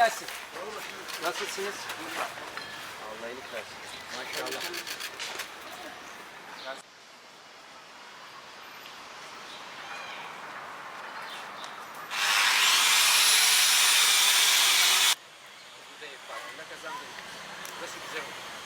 gelsin. Nasılsınız? Allah iyilik versin. Maşallah. Burası güzel oldu.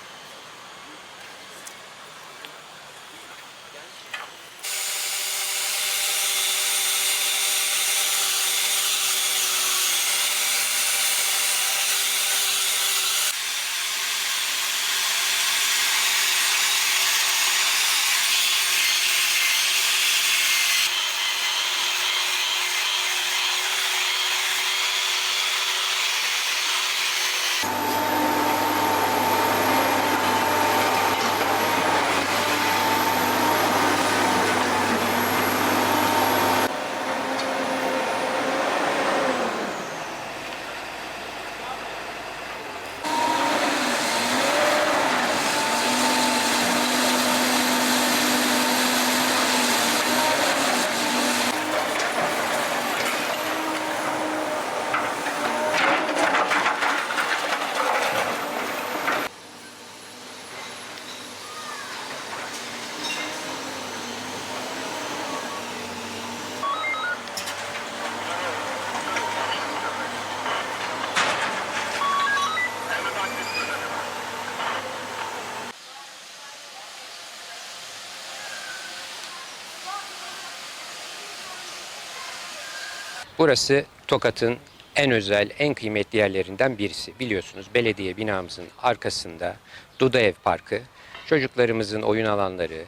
Burası Tokat'ın en özel, en kıymetli yerlerinden birisi. Biliyorsunuz belediye binamızın arkasında Duda Ev Parkı, çocuklarımızın oyun alanları,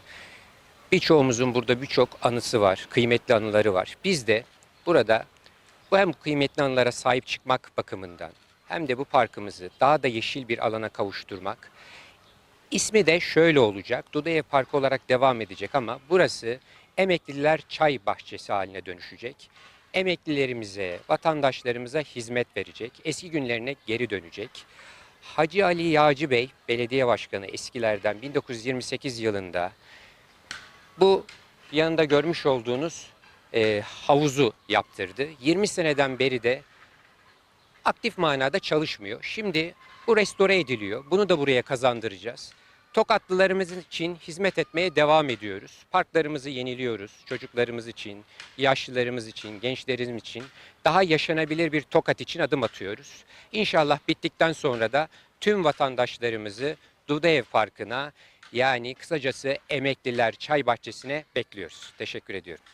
birçoğumuzun burada birçok anısı var, kıymetli anıları var. Biz de burada bu hem kıymetli anılara sahip çıkmak bakımından hem de bu parkımızı daha da yeşil bir alana kavuşturmak. İsmi de şöyle olacak, Duda Ev Parkı olarak devam edecek ama burası Emekliler Çay Bahçesi haline dönüşecek emeklilerimize, vatandaşlarımıza hizmet verecek, eski günlerine geri dönecek. Hacı Ali Yağcı Bey, belediye başkanı eskilerden 1928 yılında bu yanında görmüş olduğunuz e, havuzu yaptırdı. 20 seneden beri de aktif manada çalışmıyor. Şimdi bu restore ediliyor. Bunu da buraya kazandıracağız. Tokatlılarımız için hizmet etmeye devam ediyoruz. Parklarımızı yeniliyoruz. Çocuklarımız için, yaşlılarımız için, gençlerimiz için daha yaşanabilir bir Tokat için adım atıyoruz. İnşallah bittikten sonra da tüm vatandaşlarımızı Dudaev Parkı'na yani kısacası emekliler çay bahçesine bekliyoruz. Teşekkür ediyorum.